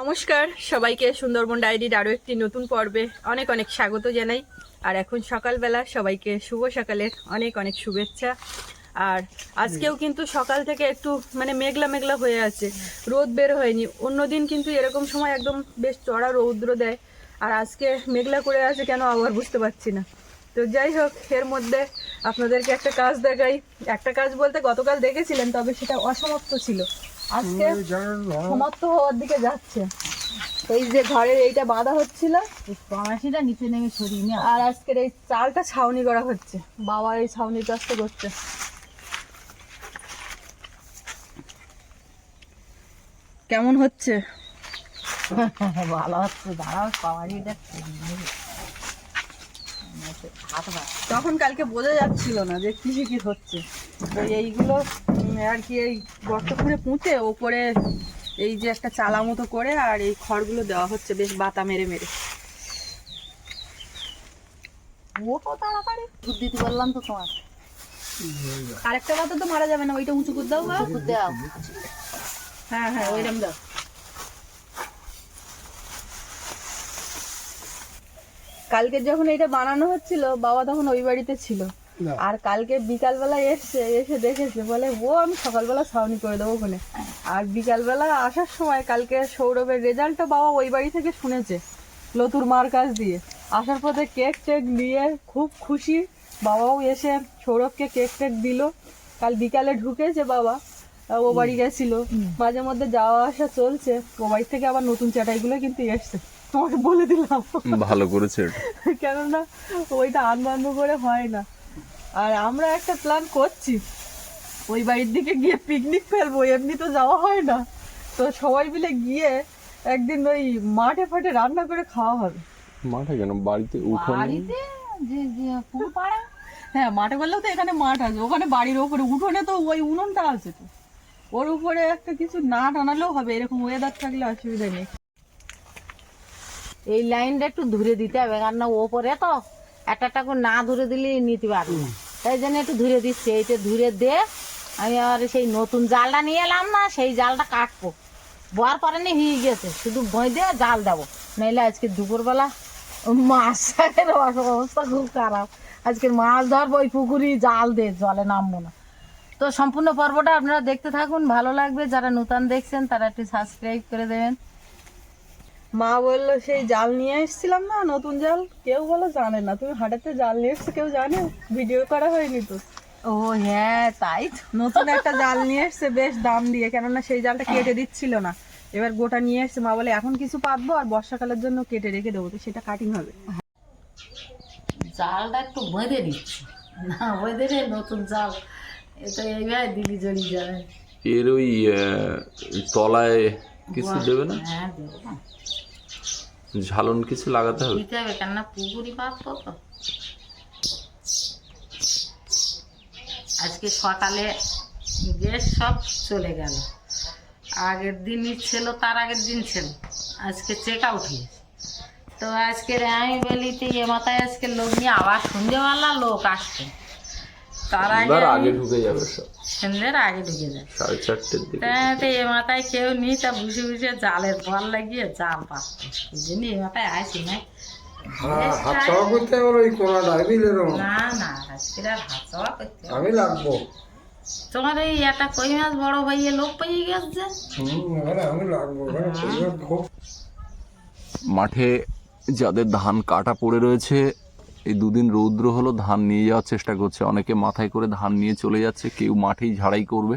নমস্কার, সবাইকে সুন্দরবন ডায়েরির আরও একটি নতুন পর্বে অনেক অনেক স্বাগত জানাই। আর এখন সকালবেলা সবাইকে শুভ সকালের অনেক অনেক শুভেচ্ছা। আর আজকেও কিন্তু সকাল থেকে একটু মানে মেঘলা মেঘলা হয়ে আছে, রোদ বের হয়নি। অন্যদিন কিন্তু এরকম সময় একদম বেশ চড়া রৌদ্র দেয়। আর আজকে মেঘলা করে আছে কেন আবার বুঝতে পারছি না। তো যাই হোক, এর মধ্যে আপনাদেরকে একটা কাজ দেখাই। একটা কাজ বলতে গতকাল দেখেছিলেন, তবে সেটা অসমাপ্ত ছিল। আজকে সমাপ্ত হওয়ার দিকে যাচ্ছে। এই যে ঘরের এইটা বাঁধা হচ্ছিল। নিচে নেমে সরিয়ে নিয়ে আর আজকের এই চালটা ছাউনি করা হচ্ছে। বাবা এই ছাউনি কাজটা করছে। কেমন হচ্ছে? ভালো হচ্ছে দাঁড়াও তখন কালকে বোঝা যাচ্ছিল না যে কিসে কি হচ্ছে। এইগুলো আর কি এই গর্ত করে পুঁতে ওপরে এই যে একটা চালা মতো করে আর এই খড়গুলো দেওয়া হচ্ছে বেশ বাতা মেরে মেরে। তো দুধ দিতে বললাম তো তোমার। আরেকটা তো মারা যাবে না ওইটা উঁচু করে দাও দাও। হ্যাঁ হ্যাঁ ওইরকম দাও। কালকে যখন এটা বানানো হচ্ছিল বাবা তখন ওই বাড়িতে ছিল। আর কালকে বিকালবেলা এসছে এসে দেখেছে বলে ও আমি সকালবেলা ছাউনি করে দেবো ওখানে আর বিকালবেলা আসার সময় কালকে সৌরভের রেজাল্টটা বাবা ওই বাড়ি থেকে শুনেছে লতুর মার কাছ দিয়ে। আসার পথে কেক টেক নিয়ে খুব খুশি বাবাও এসে সৌরভকে কেক টেক দিল। কাল বিকালে ঢুকেছে বাবা ও বাড়ি গেছিল। মাঝে মধ্যে যাওয়া আসা চলছে ও বাড়ি থেকে আবার নতুন চাটাইগুলো কিন্তু এসছে। তোমাকে বলে দিলাম। ভালো করেছে কেননা ওইটা আনবন্ধ করে হয় না। আর আমরা একটা প্ল্যান করছি। ওই বাড়ির দিকে গিয়ে পিকনিক ফেলব এমনি তো যাওয়া হয় না। তো সবাই মিলে গিয়ে একদিন ওই মাঠে ফাটে রান্না করে খাওয়া হবে। মাঠে কেন? বাড়িতে উঠোনে? যে যে পুরো পাড়া? হ্যাঁ মাঠে বললেও তো এখানে মাঠ আছে। ওখানে বাড়ির ওপরে উঠোনে তো ওই উনুনটা আছে তো। ওর উপরে একটা কিছু না টানালেও হবে এরকম ওয়েদার থাকলে অসুবিধা নেই। এই লাইনটা একটু ধরে দিতে হবে কারণ ওপরে তো একটা করে না ধরে দিলে নিতে পারবে। না তাই জন্য একটু ধরে দিচ্ছি। এইটা ধরে দে, আমি আর সেই নতুন জালটা নিয়ে এলাম না, সেই জালটা কাটবো। বোয়ার পরে নি হয়ে গেছে। শুধু দিয়ে জাল দেবো। নাইলে আজকে দুপুরবেলা মাছের অবস্থা খুব খারাপ। আজকে মাছ ধরবো, ওই পুকুরি জাল দে, জলে নামবো না। তো সম্পূর্ণ পর্বটা আপনারা দেখতে থাকুন, ভালো লাগবে। যারা নতুন দেখছেন, তারা একটু সাবস্ক্রাইব করে দেবেন। মা বলল সেই জাল নিয়ে এসেছিলাম না নতুন জাল? কেউ বলো জানে না তুমি হাটাতে জাল নিয়ে এসছো কেউ জানে? ভিডিও করা হয়নি তো। ও হ্যাঁ তাই নতুন একটা জাল নিয়ে এসছে বেশ দাম দিয়ে কেননা সেই জালটা কেটে দিচ্ছিল না। এবার গোটা নিয়ে এসছে মা বলে এখন কিছু পাতবো আর বর্ষাকালের জন্য কেটে রেখে দেবো তো সেটা কাটিং হবে। জালটা একটু বেঁধে দিচ্ছি না বেঁধে রে নতুন জাল। এটা এইভাবে দিলি জড়িয়ে যাবে। এর ওই তলায় কিছু দেবে না? হ্যাঁ দেবো না। ঝালন কিছু লাগাতে হবে? দিতে হবে কেননা পুকুরি পাতবো তো আজকে সকালে গ্যাস সব চলে গেল। আগের দিনই ছিল তার আগের দিন ছিল। আজকে চেক আউট হয়েছে। তো আজকে আমি বলি তো এ মাথায় আজকে লোক নিয়ে আবার সন্ধ্যেবেলা লোক আসছে তার আগে আগে ঢুকে যাবে সব। সন্ধ্যের আগে ঢুকে যায়। সাড়ে চারটের দিকে। তা তো এ মাথায় কেউ নেই তা বসে বসে জালের বল লাগিয়ে জাল পাচ্ছে এই জন্য এ মাথায় আসি না। আমি লাগবো। তোমার এই একটা কই মাছ বড় ভাইয়ে লোক পেয়ে গেছে? খুব মাঠে যাদের ধান কাটা পড়ে রয়েছে এই দুদিন রৌদ্র হলো, ধান নিয়ে যাওয়ার চেষ্টা করছে। অনেকে মাথায় করে ধান নিয়ে চলে যাচ্ছে, কেউ মাঠেই ঝাড়াই করবে।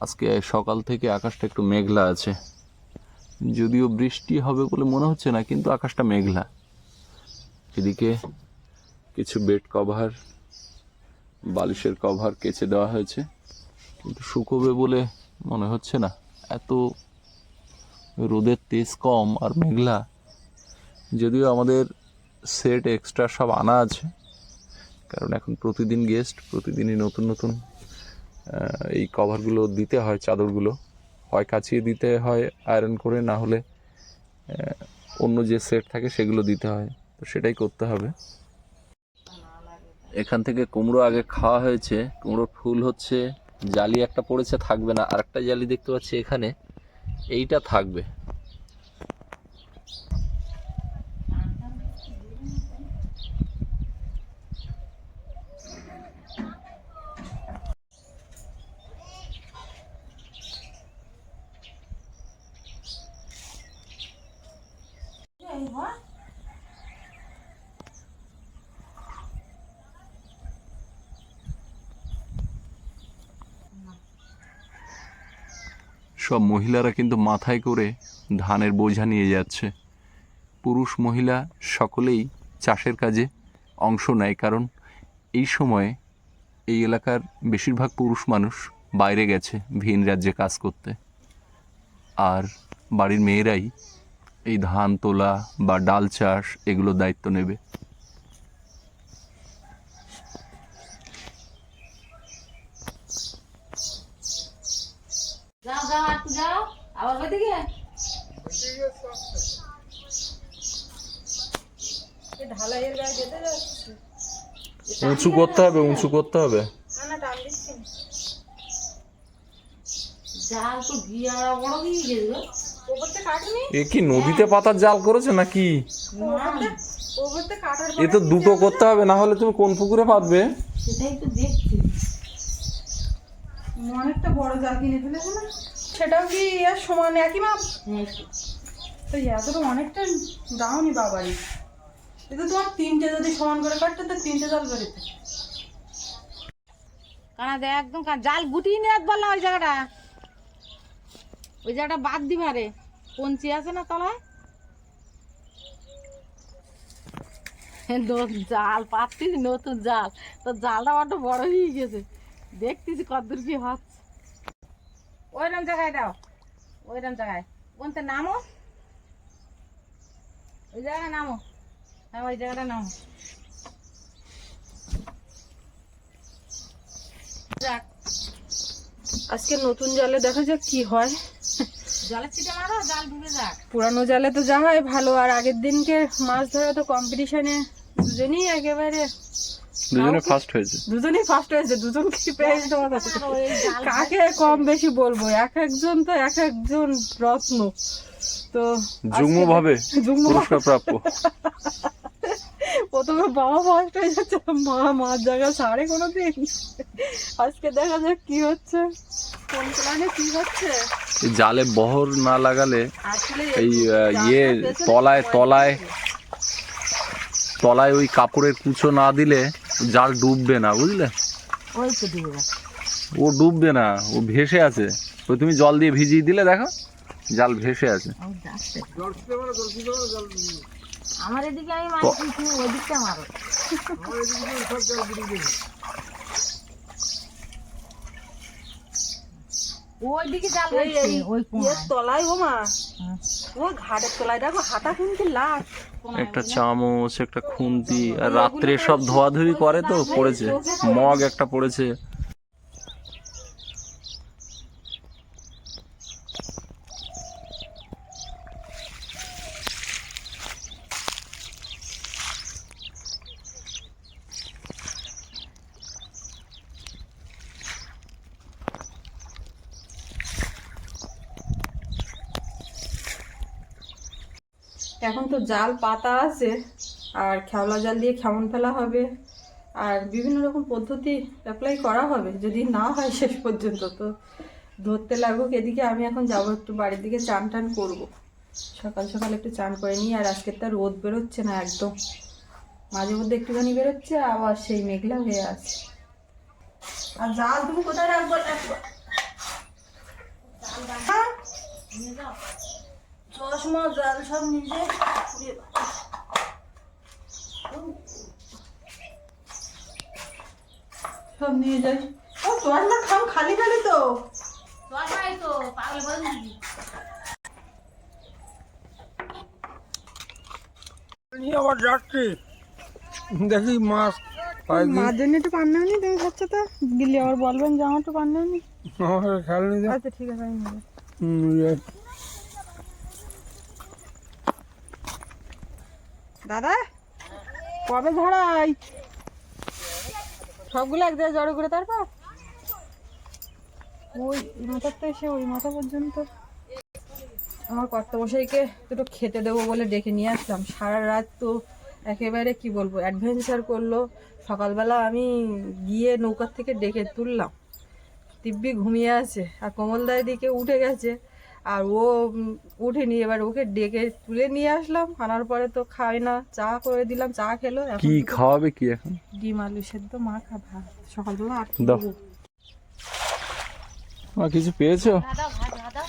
আজকে সকাল থেকে আকাশটা একটু মেঘলা আছে। যদিও বৃষ্টি হবে বলে মনে হচ্ছে না, কিন্তু আকাশটা মেঘলা। এদিকে কিছু বেড কভার, বালিশের কভার কেচে দেওয়া হয়েছে। কিন্তু শুকোবে বলে মনে হচ্ছে না। এত রোদের তেজ কম আর মেঘলা। যদিও আমাদের সেট এক্সট্রা সব আনা আছে। কারণ এখন প্রতিদিন গেস্ট প্রতিদিনই নতুন নতুন এই কভারগুলো দিতে হয়, চাদরগুলো। হয় কাচিয়ে দিতে হয় আয়রন করে, না হলে অন্য যে সেট থাকে সেগুলো দিতে হয়। তো সেটাই করতে হবে। এখান থেকে কুমড়ো আগে খাওয়া হয়েছে। কুমড়োর ফুল হচ্ছে, জালি একটা পড়েছে, থাকবে না। আরেকটা জালি দেখতে পাচ্ছি এখানে, এইটা থাকবে। সব মহিলারা কিন্তু মাথায় করে ধানের বোঝা নিয়ে যাচ্ছে। পুরুষ মহিলা সকলেই চাষের কাজে অংশ নেয় কারণ এই সময়ে এই এলাকার বেশিরভাগ পুরুষ মানুষ বাইরে গেছে ভিন রাজ্যে কাজ করতে। আর বাড়ির মেয়েরাই এই ধান, তোলা বা ডাল চাষ এগুলোর দায়িত্ব নেবে। যাও যাও। আবার ওইদিকে? ঢালাইয়ের গায়ে যেতে যাচ্ছে। উঁচু করতে হবে উঁচু করতে হবে। না না টান দিচ্ছি জাল তো গিয়ে বড় গিয়ে গেছে ওপরতে কাটনি? এ কি নদীতে পাতার জাল করেছে নাকি? ওপরতে ওপরতে কাটার এ তো দুটো করতে হবে না হলে তুমি কোন পুকুরে পাতবে? সেটাই তো দেখছি। অনেকটা বড় জাল কিনে ফেলেছে না? সেটাও কি আর সমান একই মাপ? তো এতটা অনেকটা দাওনি বাবারই এটা তোমার তিনটে যদি সমান করে কাটতে, তো তিনটে জাল বেরোতে কানা দেখ একদম জাল গুটিয়ে নিয়ে একবার না ওই জায়গাটা। ওই জায়গাটা বাদ দিবারে পঞ্চি আছে না তলায়? জাল, পাচ্ছিস নতুন জাল। তো জালটা বড্ড বড় হয়ে গেছে। দেখতেছি কতদূর কি হচ্ছে। ওইরকম জায়গায় দাও। ওইরকম জায়গায়। কোনটা নামো। ওই জায়গায় নামো। হ্যাঁ ওই জায়গাটা নামো। যাক। আজকে নতুন জালে দেখা যাক কি হয়। জলের ছিটে মারো জাল ডুবে যাক। পুরানো জালে তো যা হয় ভালো আর আগের দিনকে মাছ ধরা তো কম্পিটিশনে দুজনেই একেবারে দুজনে ফার্স্ট হয়েছে। দুজনেই ফার্স্ট হয়েছে দুজন কি পেয়েছে তোমার কাকে কম বেশি বলব? এক একজন তো এক একজন রত্ন। তো যুগ্ম ভাবে পুরস্কার প্রাপ্য। প্রথমে বাবা ফার্স্ট হয়ে যাচ্ছে মা মার জায়গা ছাড়ে কোনো দিন আজকে দেখা যাক কি হচ্ছে। কোন প্ল্যানে কি হচ্ছে? জালে বহর না লাগালে এই ইয়ে তলায় তলায় তলায় ওই কাপড়ের কুচো না দিলে জাল ডুববে না বুঝলে? ওই তো ও ডুববে না ও ভেসে আছে। ওই তুমি জল দিয়ে ভিজিয়ে দিলে দেখো জাল ভেসে আছে। ওই আমার এদিকে আমি মারছি তুমি ওই মারো। ওই জাল এই হচ্ছে, এই ওই তলায় ও মা। ও ঘাটের তলায় দেখো হাতা কিন্তু লাখ একটা চামচ একটা খুন্তি আর রাত্রে সব ধোয়াধুয়ি করে তো পড়েছে মগ একটা পড়েছে। জাল, পাতা আছে আর খেওলা জাল দিয়ে খেমন ফেলা হবে। আর বিভিন্ন রকম পদ্ধতি অ্যাপ্লাই করা হবে, যদি না হয় শেষ পর্যন্ত। তো ধরতে লাগুক, এদিকে আমি এখন যাব একটু বাড়ির দিকে চান টান করব। সকাল সকাল একটু চান করে নিই, আর আজকে তার রোদ বেরোচ্ছে না একদম। মাঝে মধ্যে একটুখানি বেরোচ্ছে, আবার সেই মেঘলা হয়ে আছে। আর জাল তুমি কোথায় রাখব? চশমা জাল সব নিজে সব নিয়ে যাই। ও তোমার না খাম খালি খালি তো। দরকারই তো, পাগল বলে নিয়ে আবার যাচ্ছি। দেখি মাছ মার জন্য একটু পান্না নি তুমি খাচ্ছ তো। গিলে আবার বলবেন যে আমার একটু খেয়াল আচ্ছা ঠিক আছে আমি হুম, দাদা, কবে ঝাড়াই সবগুলো এক জায়গায় জড়ো করে তারপর? ওই মাথার তো এসে ওই মাথা পর্যন্ত। আমার কর্তামশাইকে দুটো খেতে দেবো বলে ডেকে নিয়ে আসলাম। সারা রাত তো একেবারে কি বলব অ্যাডভেঞ্চার করল। সকালবেলা আমি গিয়ে নৌকার থেকে ডেকে তুললাম। দিব্যি ঘুমিয়ে আছে আর কমলদা এদিকে উঠে গেছে। আর ও উম, ওঠেনি এবার ওকে ডেকে তুলে নিয়ে আসলাম। আনার পরে তো খায় না চা করে দিলাম চা খেলো এখন কি খাওয়াবে কি এখন? ডিম আলু সেদ্ধ মা খাবা। সকালবেলা আর কি দাও। মা কিছু পেয়েছ? দাদা ভাত দাদা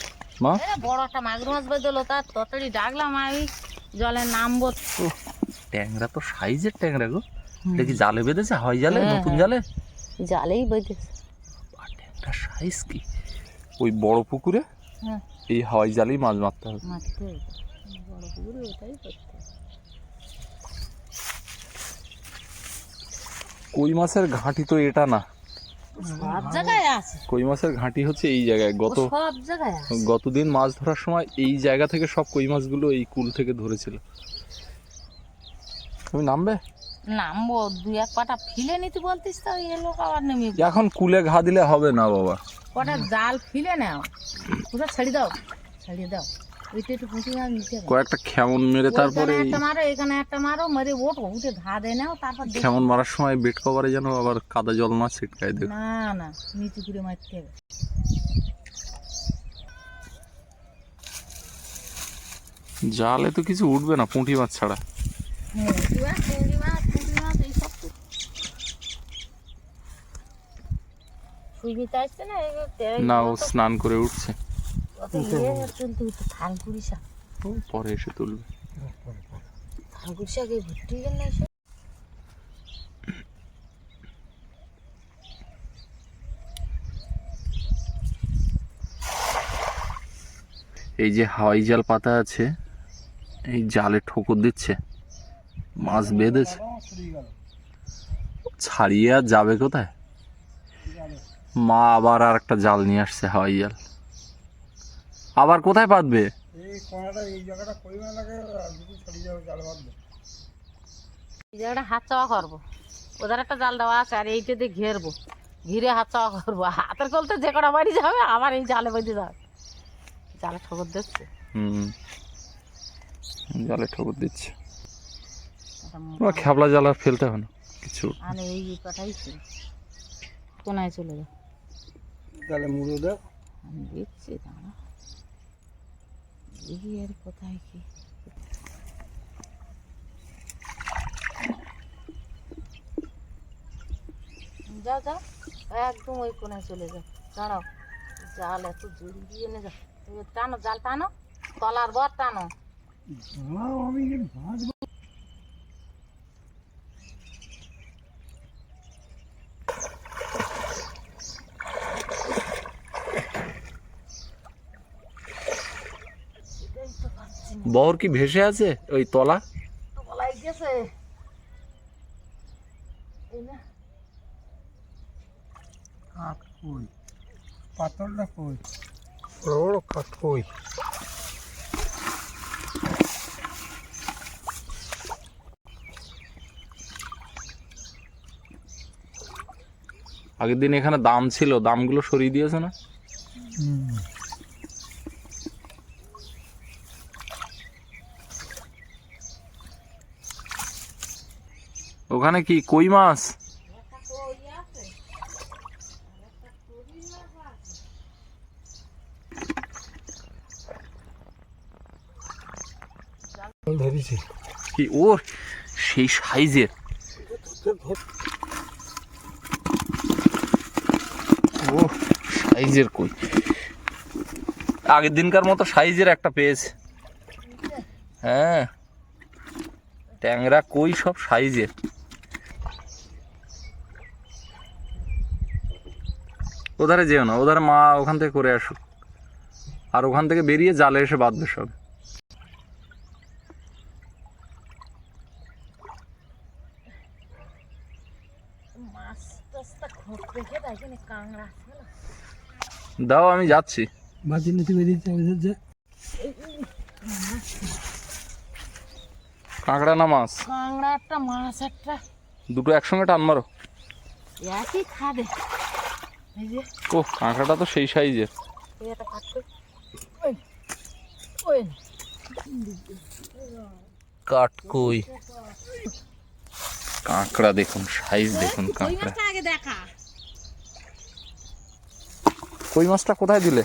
মা? এই বড় একটা মাগুর মাছ বেঁধলো তার ততড়ি ডাকলাম আমি জলে নামবো ট্যাংরা তো সাইজের ট্যাংরা গো। এটা কি জালে বেঁধেছে? হয় জালে? হ্যাঁ, নতুন হ্যাঁ। জালে? জালেই বেঁধেছে। ট্যাংরা সাইজ কি? ওই বড় পুকুরে? হ্যাঁ। এই হাওয়াই জালেই মাছ মারতে হবে। মারতে হবে। বড় পুকুরে ওটাই করতে হবে। কই মাছের ঘাঁটি তো এটা না? সব জায়গায় আছে। কই মাছের ঘাঁটি হচ্ছে এই জায়গায়। গত সব জায়গায় গতদিন মাছ ধরার সময় এই জায়গা থেকে সব কই মাছগুলো এই কুল থেকে ধরেছিল। তুমি নামবে? নামবো দুই এক পাটা ফিলে নিতে বলতিস তো এই লোক আবার নেমে এখন কুলে ঘা দিলে হবে না বাবা। কটা জাল ফিলে নাও। কোথাও ছেড়ে দাও দাও। ওইটা একটু কয়েকটা খেমন মেরে তারপরে একটা মারো এখানে একটা মারো মেরে ওঠো উঠে ঘা দিয়ে নাও তারপর। খেমন মারার সময় বেড কভারে যেন আবার কাদা জল না ছিটকায় দেবে না না নিচু করে মারতে হবে। জালে তো কিছু উঠবে না পুঁটি মাছ ছাড়া। পুঁটি মাছ পুঁটি মাছ এইসব তো আসছে না? না ও স্নান করে উঠছে। ইয়ে পরে এসে তুলবে। থানকুড়ি শাক এই ভর্তি না এসে? এই যে হাওয়াই জাল পাতা আছে এই জালে ঠোকর দিচ্ছে মাছ বেঁধেছে। ছাড়িয়ে আর যাবে কোথায়? মা আবার আর একটা জাল নিয়ে আসছে হাওয়াই জাল আবার কোথায় পাতবে? এই কোনাটা জায়গাটা হাত চাওয়া করব। ওদের একটা জাল দেওয়া আছে আর এইটা দিয়ে ঘেরবো। ঘিরে হাত চাওয়া করব। হাতের কলতে যে কটা বাড়ি যাবে আবার এই জালে বেঁধে যাবে জালে ঠোকর দিচ্ছে। হুম। জালে ঠোকর দিচ্ছে। তোমার জাল আর ফেলতে হবে না কিছু। আনে এই কথাই ছিল। কোনায় চলে যাও। তাহলে মুড়ো দাও। দেখছি দাঁড়া। দেখি এর কোথায় কি। যাও যাও একদম ওই কোনায় চলে যাও দাঁড়াও জাল এত জোরে দিয়ে নে যাও টানো জাল টানো তলার বর টানো। আমি বর কি ভেসে আছে? ওই তলা? তো গেছে। এই না। কাঠ কই? পাথরটা কই? বড় বড় কাঠ কই? আগের দিন এখানে দাম ছিল দামগুলো সরিয়ে দিয়েছে না? ওখানে কি কই মাছ? ধরেছি। কি ওর সেই সাইজের। ও সাইজের কই? আগের দিনকার মতো সাইজের একটা পেয়েছে। হ্যাঁ। ট্যাংরা কই সব সাইজের? ওধারে যেও না ওধারে মা ওখান থেকে করে আসুক। আর ওখান থেকে বেরিয়ে জালে এসে বাঁধবে সব। দাও আমি যাচ্ছি। বাজি নিতে বেরিয়েছে কাঁকড়া না মাছ? কাংড়া একটা মাছ একটা। দুটো একসঙ্গে টান মারো। একই খাবে। ও কাঁকড়াটা তো সেই সাইজের। কাটকই। কাঁকড়া দেখুন সাইজ দেখুন কাঁকড়া। কই মাছটা কোথায় দিলে?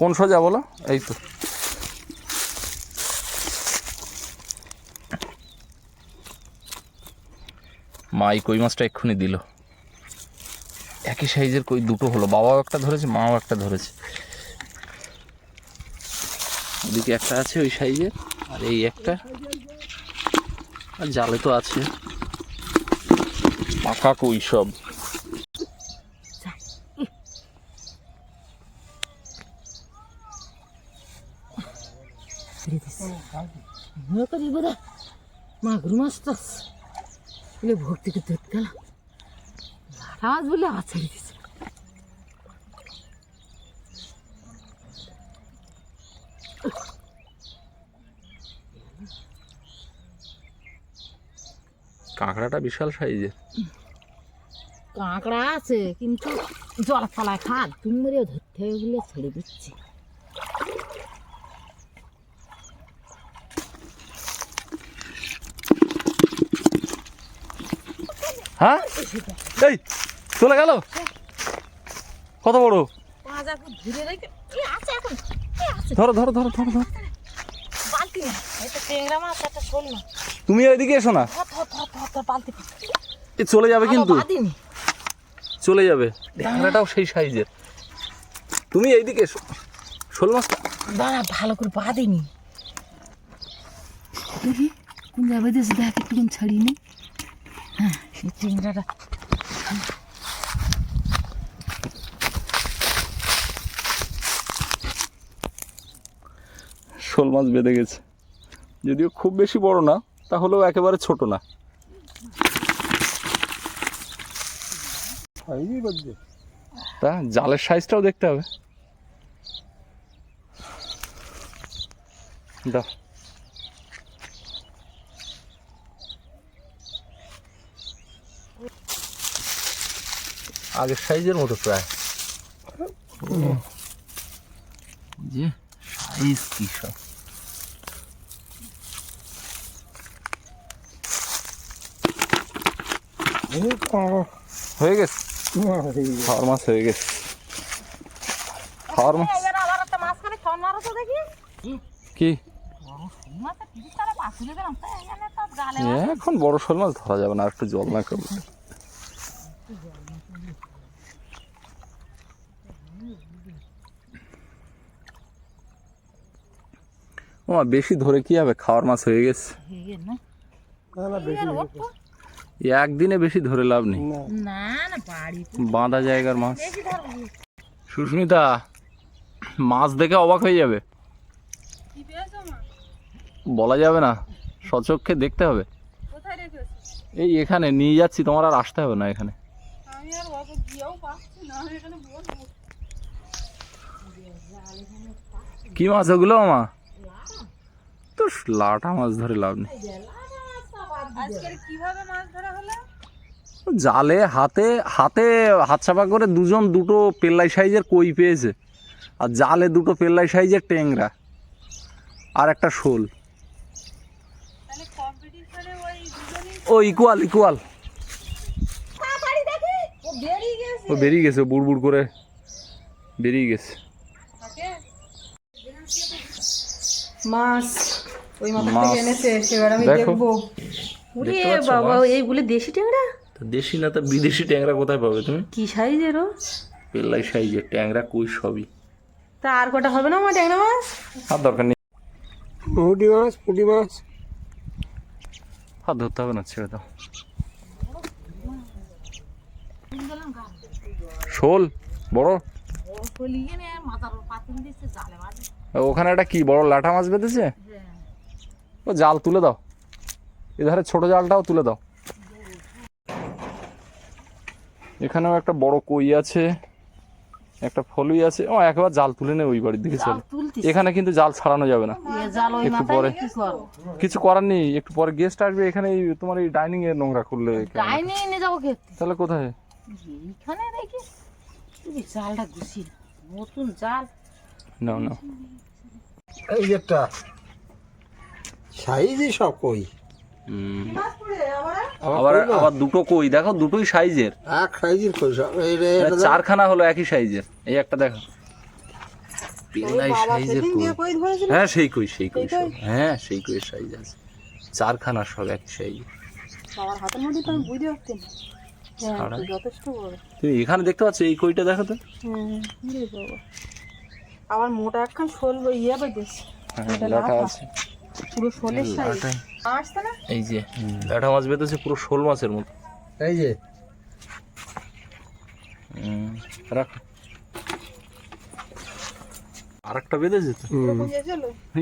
কোন সোজা বলো? এই তো। মাই কই মাছটা এক্ষুনি দিল? একই সাইজের কই দুটো হলো। বাবাও একটা ধরেছে, মাও একটা ধরেছে। ওদিকে একটা আছে ওই সাইজের, আর এই একটা। আর জালে তো আছে। পাকা কই সব। মাগুর মাছ তো ভক্তি করতে গেলাম। মাছ বলে ছেড়ে দিচ্ছে কাঁকড়াটা বিশাল সাইজের। কাঁকড়া আছে কিন্তু জল ফলায় খাদ তুমি মরে ধরতে বলে ছেড়ে দিচ্ছি। হ্যাঁ? এই চলে গেল? কত বড়? ধরে, ধরো ধরো ধরো ধরো। একটা একটা তুমি ওইদিকে এসো না। চলে যাবে কিন্তু। চলে যাবে। ঢ্যাংরাটাও সেই সাইজের। তুমি এইদিকে এসো। শোল মাছটা দাঁড়া, ভালো করে বাঁধিনি দেখি, কোন যাবে দেশ দেখ, একটুখানি ছাড়িয়ে নি। হ্যাঁ সেই চিংড়াটা। শোল মাছ বেঁধে গেছে। যদিও খুব বেশি বড় না তাহলেও একেবারে ছোট না। তা জালের সাইজটাও দেখতে হবে। দাও। আগের সাইজের মতো প্রায়। যে সাইজ কি সব এই কাঁকড়া হয়ে গেছে? খাওয়ার মাছ হয়ে গেছে। খাওয়ার মাছ। কি? এখানে তো গালে এখন বড় শোল মাছ ধরা যাবে না আর একটু জল না করবে ও বেশি ধরে কি হবে? খাওয়ার মাছ হয়ে গেছে। না? একদিনে বেশি ধরে লাভ নেই। বাঁধা জায়গার মাছ। সুস্মিতা মাছ দেখে অবাক হয়ে যাবে। কি পেয়েছ মা? বলা যাবে না সচক্ষে দেখতে হবে। এই এখানে নিয়ে যাচ্ছি তোমার আর আসতে হবে না এখানে। আমি আর অত গিয়েও পাচ্ছি না আমি এখানে বলব কি মাছ ওগুলো মা? তো লাটা মাছ ধরে লাভ নেই। কীভাবে মাছ ধরা হলো? জালে হাতে হাতে হাত চাপা করে দুজন দুটো পেল্লাই সাইজের কই পেয়েছে। আর জালে দুটো পেল্লাই সাইজের ট্যাংরা আর একটা শোল। তাহলে কম্পিটিশনে ওই দুজনই ও ইকুয়াল ইকুয়াল ও বেরিয়ে গেছে। বুড় বুড় করে বেরিয়ে গেছে। মাছ ওই মাথা মাছ। থেকে এনেছে এবার আমি দেখো। দেখব। ওরে বাবা এইগুলো দেশি ট্যাংরা? তা দেশি না তা বিদেশি ট্যাংরা কোথায় পাবে তুমি? কি সাইজের ও? পেল্লাই সাইজের ট্যাংরা কই সবই। তা আর কটা হবে না আমার ট্যাংরা মাছ? আর দরকার নেই। পুঁটি মাছ পুঁটি মাছ। আর ধরতে হবে না ছেড়ে দাও। শোল বড়। ওখানে একটা কি বড় লাঠা মাছ বেঁধেছে? ও জাল তুলে দাও। এধারে ছোট জালটাও তুলে দাও। এখানেও একটা বড় কই আছে একটা ফলুই আছে। ও একবার জাল তুলে নে ওই বাড়ির দিকে চলে। এখানে কিন্তু জাল ছাড়ানো যাবে না। একটু পরে। কিছু করার নেই একটু পরে গেস্ট আসবে এখানে এই তোমার এই ডাইনিং এ নোংরা করলে যাব খেতে। তাহলে কোথায়? এইখানে রেখে তুমি জালটা গুছি নতুন জাল। নাও নাও। এই একটা সাইজই সব কই। আবার আবার দুটো কই? দেখো দুটোই সাইজের। এক সাইজের কই। চারখানা হলো একই সাইজের। এই একটা দেখো। সাইজের কই? হ্যাঁ সেই কই সেই কই হ্যাঁ সেই কইয়ের সাইজ আছে। চারখানা সব এক সাইজ। বাবার হাতের মধ্যে তো বুঝতে পারছি না। হ্যাঁ তুমি এখানে দেখতে পাচ্ছ এই কইটা দেখো তো? হুম আবার মোটা একখান শোল ইয়ে বেঁধেছে হ্যাঁ। আছে। পুরো শোলের সাইজ। আসছে না? এই যে লাটা মাছ বেঁধেছে পুরো শোল মাছের মতো। এই যে। হুম, রাখো। আর একটা বেঁধেছে তো?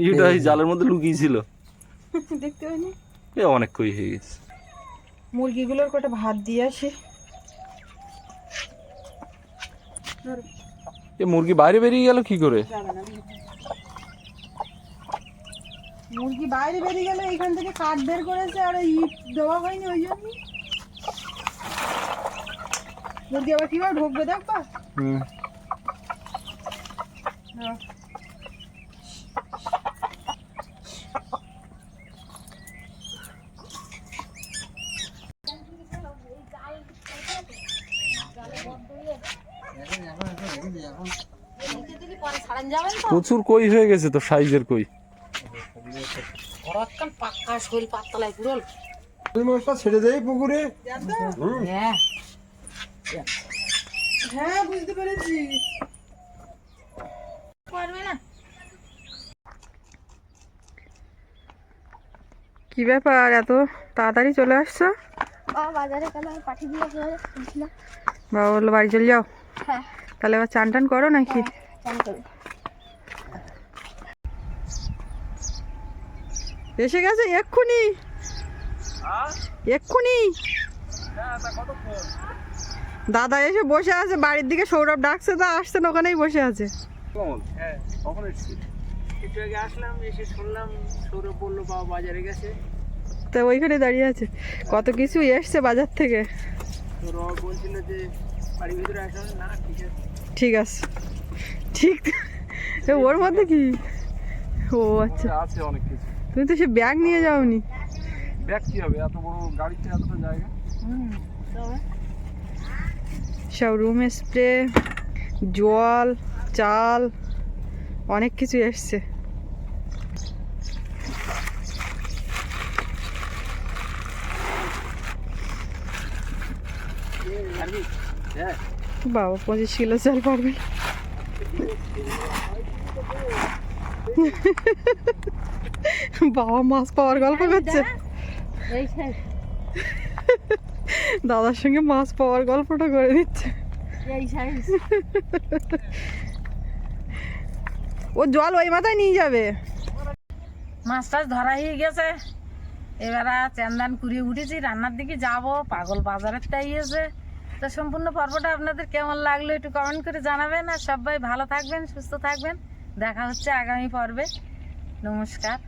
এটা এই জালের মধ্যে লুকিয়ে ছিল দেখতে পাইনি? এ অনেক কই হয়ে গেছে। মুরগিগুলোর কটা ভাত দিয়ে আসি। এ মুরগি বাইরে বেরিয়ে গেল কি করে? মুরগি বাইরে বেরিয়ে গেলে এখান থেকে কাঠ বের করেছে আর এই ইট দেওয়া হয়নি ওই জন্য মুরগি আবার কীভাবে ঢুকবে দেখবা হুম। হ্যাঁ। প্রচুর কই হয়ে গেছে তো সাইজের কই? পাক্কা শরীর পাতলাই পুরো ওই মাছটা ছেড়ে দেয় পুকুরে। হ্যাঁ। হ্যাঁ বুঝতে পেরেছি। পারবে না। কি ব্যাপার এত তাড়াতাড়ি চলে আসছো? বাবা বাজারে আমি পাঠিয়ে দিয়ে বাবা বলল বাড়ি চলে যাও? হ্যাঁ। তাহলে এবার চান টান করো নাকি? চান করব। এসে গেছে এক্ষুনি। এক্ষুনি। দাদা এসে বসে আছে বাড়ির দিকে সৌরভ ডাকছে তা আসছে না ওখানেই বসে আছে। একটু আগে আসলাম এসে শুনলাম সৌরভ বলল বাবা বাজারে গেছে। তো ওইখানে দাঁড়িয়ে আছে। কত কিছু এসছে বাজার থেকে। তো র বলছিল যে বাড়ির ভিতরে আসলাম না ঠিক আছে। ঠিক আছে। ঠিক। ওর মধ্যে কি? ও আচ্ছা। আছে অনেক কিছু। তুমি তো সে ব্যাগ নিয়ে যাওনি। ব্যাগ কি হবে? এত বড় গাড়িতে এতটা জায়গা? সব রুম স্প্রে জল চাল অনেক কিছু এসছে বাবা পঁচিশ কিলো চাল পারবে। বাবা মাছ পাওয়ার গল্প করছে। এই দাদার সঙ্গে মাছ পাওয়ার গল্পটা করে দিচ্ছে। ও জল ওই মাথায় নিয়ে যাবে। মাছ টাছ ধরা হয়ে গেছে। এবার চান্দান কুড়িয়ে উঠেছি রান্নার দিকে যাব। পাগল বাজারের তাই এসে তো সম্পূর্ণ পর্বটা আপনাদের কেমন লাগল একটু কমেন্ট করে জানাবেন। আর সবাই ভালো থাকবেন সুস্থ থাকবেন। দেখা হচ্ছে আগামী পর্বে। নমস্কার।